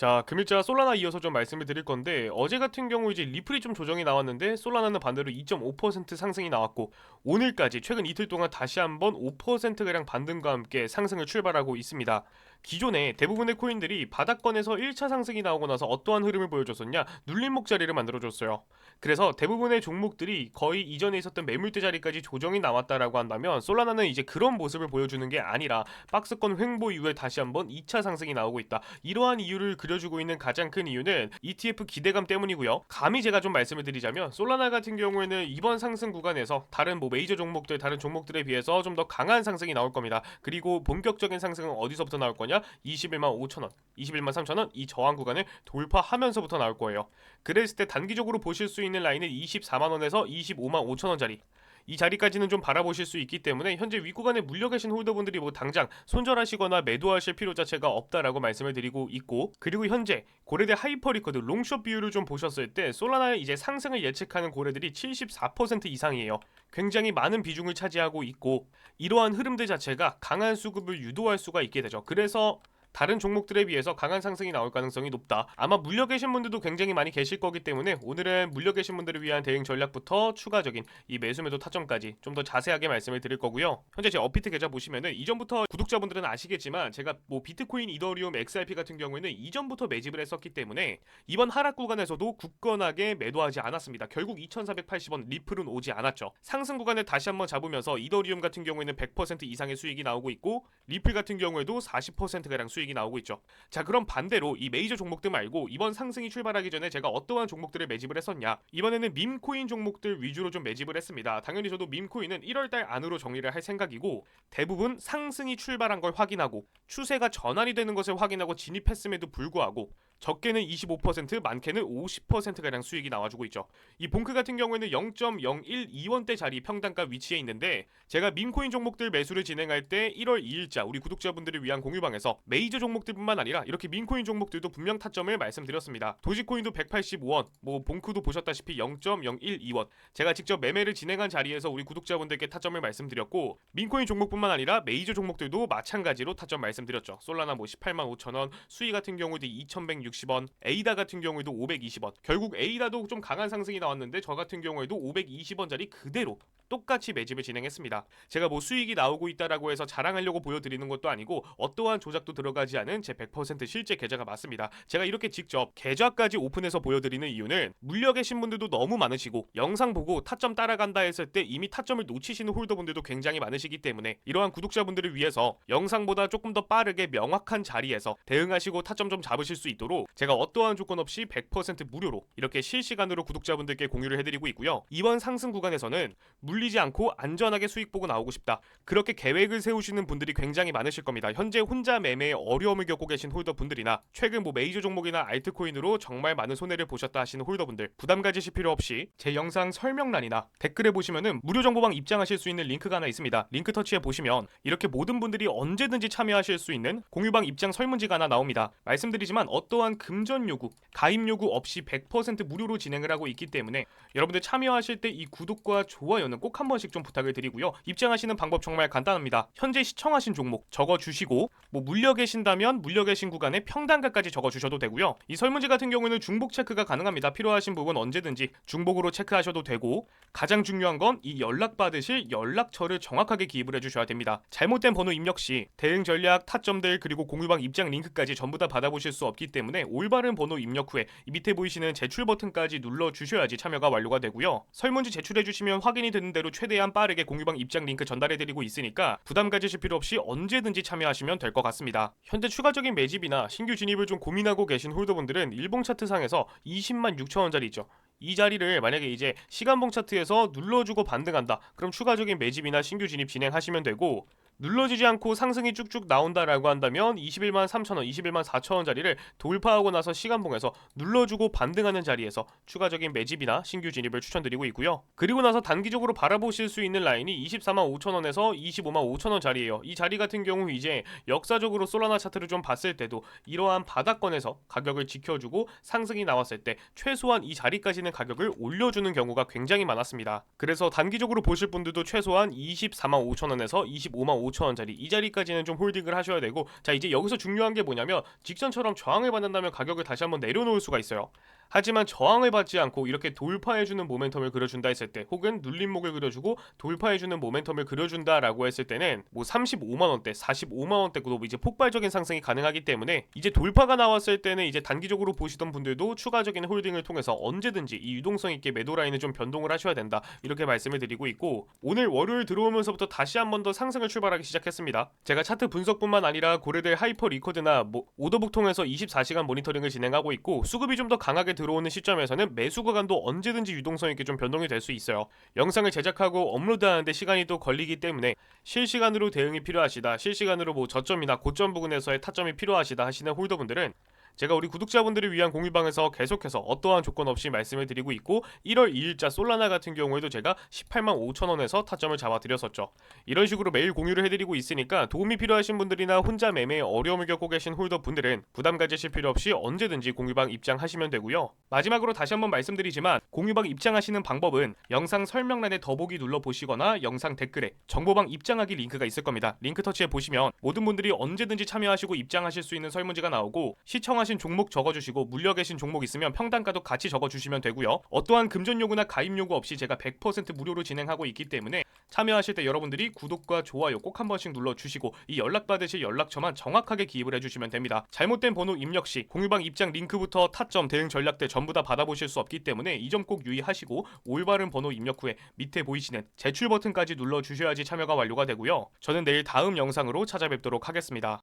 자, 금일자 솔라나 이어서 좀 말씀을 드릴 건데 어제 같은 경우 이제 리플이 좀 조정이 나왔는데 솔라나는 반대로 2.5% 상승이 나왔고 오늘까지 최근 이틀 동안 다시 한번 5%가량 반등과 함께 상승을 출발하고 있습니다. 기존에 대부분의 코인들이 바닥권에서 1차 상승이 나오고 나서 어떠한 흐름을 보여줬었냐? 눌림목 자리를 만들어줬어요. 그래서 대부분의 종목들이 거의 이전에 있었던 매물대 자리까지 조정이 나왔다라고 한다면 솔라나는 이제 그런 모습을 보여주는 게 아니라 박스권 횡보 이후에 다시 한번 2차 상승이 나오고 있다. 이러한 이유를 그 려주고 있는 가장 큰 이유는 ETF 기대감 때문이고요. 감히 제가 좀 말씀을 드리자면 솔라나 같은 경우에는 이번 상승 구간에서 다른 뭐 메이저 종목들 다른 종목들에 비해서 좀 더 강한 상승이 나올 겁니다. 그리고 본격적인 상승은 어디서부터 나올 거냐? 21만 5천 원, 21만 3천 원 이 저항 구간을 돌파하면서부터 나올 거예요. 그랬을 때 단기적으로 보실 수 있는 라인은 24만 원에서 25만 5천 원짜리. 이 자리까지는 좀 바라보실 수 있기 때문에 현재 윗구간에 물려 계신 홀더분들이 뭐 당장 손절하시거나 매도하실 필요 자체가 없다라고 말씀을 드리고 있고 그리고 현재 고래대 하이퍼리커드 롱숏 비율을 좀 보셨을 때 솔라나의 이제 상승을 예측하는 고래들이 74% 이상이에요. 굉장히 많은 비중을 차지하고 있고 이러한 흐름들 자체가 강한 수급을 유도할 수가 있게 되죠. 그래서 다른 종목들에 비해서 강한 상승이 나올 가능성이 높다. 아마 물려 계신 분들도 굉장히 많이 계실 거기 때문에 오늘은 물려 계신 분들을 위한 대응 전략부터 추가적인 이 매수 매도 타점까지 좀 더 자세하게 말씀을 드릴 거고요. 현재 제 업비트 계좌 보시면은 이전부터 구독자분들은 아시겠지만 제가 뭐 비트코인, 이더리움, XRP 같은 경우에는 이전부터 매집을 했었기 때문에 이번 하락 구간에서도 굳건하게 매도하지 않았습니다. 결국 2,480원 리플은 오지 않았죠. 상승 구간을 다시 한번 잡으면서 이더리움 같은 경우에는 100% 이상의 수익이 나오고 있고 리플 같은 경우에도 40%가량 수익 이 나오고 있죠. 자 그럼 반대로 이 메이저 종목들 말고 이번 상승이 출발하기 전에 제가 어떠한 종목들을 매집을 했었냐 이번에는 밈코인 종목들 위주로 좀 매집을 했습니다. 당연히 저도 밈코인은 1월달 안으로 정리를 할 생각이고 대부분 상승이 출발한 걸 확인하고 추세가 전환이 되는 것을 확인하고 진입했음에도 불구하고 적게는 25%, 많게는 50%가량 수익이 나와주고 있죠. 이 봉크 같은 경우에는 0.012원대 자리 평단가 위치에 있는데 제가 민코인 종목들 매수를 진행할 때 1월 2일자 우리 구독자분들을 위한 공유방에서 메이저 종목들뿐만 아니라 이렇게 민코인 종목들도 분명 타점을 말씀드렸습니다. 도지코인도 185원, 뭐 봉크도 보셨다시피 0.012원. 제가 직접 매매를 진행한 자리에서 우리 구독자분들께 타점을 말씀드렸고 민코인 종목뿐만 아니라 메이저 종목들도 마찬가지로 타점 말씀드렸죠. 솔라나 뭐 18만 5천 원, 수위 같은 경우도 2,160 원, 에이다 같은 경우에도 520원. 결국 에이다도 좀 강한 상승이 나왔는데 저 같은 경우에도 520원짜리 그대로 똑같이 매집을 진행했습니다. 제가 뭐 수익이 나오고 있다라고 해서 자랑하려고 보여드리는 것도 아니고 어떠한 조작도 들어가지 않은 제 100% 실제 계좌가 맞습니다. 제가 이렇게 직접 계좌까지 오픈해서 보여드리는 이유는 물려 계신 분들도 너무 많으시고 영상 보고 타점 따라간다 했을 때 이미 타점을 놓치시는 홀더분들도 굉장히 많으시기 때문에 이러한 구독자분들을 위해서 영상보다 조금 더 빠르게 명확한 자리에서 대응하시고 타점 좀 잡으실 수 있도록 제가 어떠한 조건 없이 100% 무료로 이렇게 실시간으로 구독자분들께 공유를 해드리고 있고요. 이번 상승 구간에서는 물리지 않고 안전하게 수익 보고 나오고 싶다. 그렇게 계획을 세우시는 분들이 굉장히 많으실 겁니다. 현재 혼자 매매에 어려움을 겪고 계신 홀더분들이나 최근 뭐 메이저 종목이나 알트코인으로 정말 많은 손해를 보셨다 하시는 홀더분들 부담 가지실 필요 없이 제 영상 설명란이나 댓글에 보시면은 무료 정보방 입장하실 수 있는 링크가 하나 있습니다. 링크 터치해 보시면 이렇게 모든 분들이 언제든지 참여하실 수 있는 공유방 입장 설문지가 하나 나옵니다. 말씀드리지만 어떠 한 금전 요구, 가입 요구 없이 100% 무료로 진행을 하고 있기 때문에 여러분들 참여하실 때 이 구독과 좋아요는 꼭 한 번씩 좀 부탁을 드리고요. 입장하시는 방법 정말 간단합니다. 현재 시청하신 종목 적어 주시고 뭐 물려 계신다면 물려 계신 구간에 평단가까지 적어 주셔도 되고요. 이 설문지 같은 경우에는 중복 체크가 가능합니다. 필요하신 부분 언제든지 중복으로 체크하셔도 되고 가장 중요한 건 이 연락 받으실 연락처를 정확하게 기입을 해주셔야 됩니다. 잘못된 번호 입력 시 대응 전략, 타점들 그리고 공유방 입장 링크까지 전부 다 받아보실 수 없기 때문에 올바른 번호 입력 후에 이 밑에 보이시는 제출 버튼까지 눌러 주셔야지 참여가 완료가 되고요. 설문지 제출해 주시면 확인이 되는 대로 최대한 빠르게 공유방 입장 링크 전달해 드리고 있으니까 부담 가지실 필요 없이 언제든지 참여하시면 될 것 같습니다. 현재 추가적인 매집이나 신규 진입을 좀 고민하고 계신 홀더분들은 일봉 차트상에서 20만 6천 원짜리 있죠. 이 자리를 만약에 이제 시간봉 차트에서 눌러주고 반등한다. 그럼 추가적인 매집이나 신규 진입 진행하시면 되고 눌러지지 않고 상승이 쭉쭉 나온다라고 한다면 21만 3천원, 21만 4천원짜리를 돌파하고 나서 시간봉에서 눌러주고 반등하는 자리에서 추가적인 매집이나 신규 진입을 추천드리고 있고요. 그리고 나서 단기적으로 바라보실 수 있는 라인이 24만 5천원에서 25만 5천원 자리예요. 이 자리 같은 경우 이제 역사적으로 솔라나 차트를 좀 봤을 때도 이러한 바닥권에서 가격을 지켜주고 상승이 나왔을 때 최소한 이 자리까지는 가격을 올려주는 경우가 굉장히 많았습니다. 그래서 단기적으로 보실 분들도 최소한 24만 5천원에서 25만 5천원 짜리. 이 자리까지는 좀 홀딩을 하셔야 되고 자 이제 여기서 중요한 게 뭐냐면 직전처럼 저항을 받는다면 가격을 다시 한번 내려놓을 수가 있어요. 하지만 저항을 받지 않고 이렇게 돌파해주는 모멘텀을 그려준다 했을 때 혹은 눌림목을 그려주고 돌파해주는 모멘텀을 그려준다라고 했을 때는 뭐 35만원대 45만원대도 이제 폭발적인 상승이 가능하기 때문에 이제 돌파가 나왔을 때는 이제 단기적으로 보시던 분들도 추가적인 홀딩을 통해서 언제든지 이 유동성 있게 매도 라인을 좀 변동을 하셔야 된다. 이렇게 말씀을 드리고 있고 오늘 월요일 들어오면서부터 다시 한번 더 상승을 출발하 기 시작했습니다. 제가 차트 분석뿐만 아니라 고래들 하이퍼 리코드나 뭐 오더북 통해서 24시간 모니터링을 진행하고 있고 수급이 좀 더 강하게 들어오는 시점에서는 매수 구간도 언제든지 유동성 있게 좀 변동이 될 수 있어요. 영상을 제작하고 업로드하는데 시간이 또 걸리기 때문에 실시간으로 대응이 필요하시다 실시간으로 뭐 저점이나 고점 부근에서의 타점이 필요하시다 하시는 홀더분들은 제가 우리 구독자분들을 위한 공유방에서 계속해서 어떠한 조건 없이 말씀을 드리고 있고 1월 2일자 솔라나 같은 경우에도 제가 18만 5천 원에서 타점을 잡아드렸었죠. 이런 식으로 매일 공유를 해드리고 있으니까 도움이 필요하신 분들이나 혼자 매매에 어려움을 겪고 계신 홀더분들은 부담 가지실 필요 없이 언제든지 공유방 입장하시면 되고요. 마지막으로 다시 한번 말씀드리지만 공유방 입장하시는 방법은 영상 설명란에 더보기 눌러보시거나 영상 댓글에 정보방 입장하기 링크가 있을 겁니다. 링크 터치해 보시면 모든 분들이 언제든지 참여하시고 입장하실 수 있는 설문지가 나오고 시청하 신 종목 적어주시고 물려 계신 종목 있으면 평단가도 같이 적어주시면 되고요. 어떠한 금전 요구나 가입 요구 없이 제가 100% 무료로 진행하고 있기 때문에 참여하실 때 여러분들이 구독과 좋아요 꼭 한 번씩 눌러주시고 이 연락 받으실 연락처만 정확하게 기입을 해주시면 됩니다. 잘못된 번호 입력 시 공유방 입장 링크부터 타점 대응 전략들 전부 다 받아보실 수 없기 때문에 이 점 꼭 유의하시고 올바른 번호 입력 후에 밑에 보이시는 제출 버튼까지 눌러주셔야지 참여가 완료가 되고요. 저는 내일 다음 영상으로 찾아뵙도록 하겠습니다.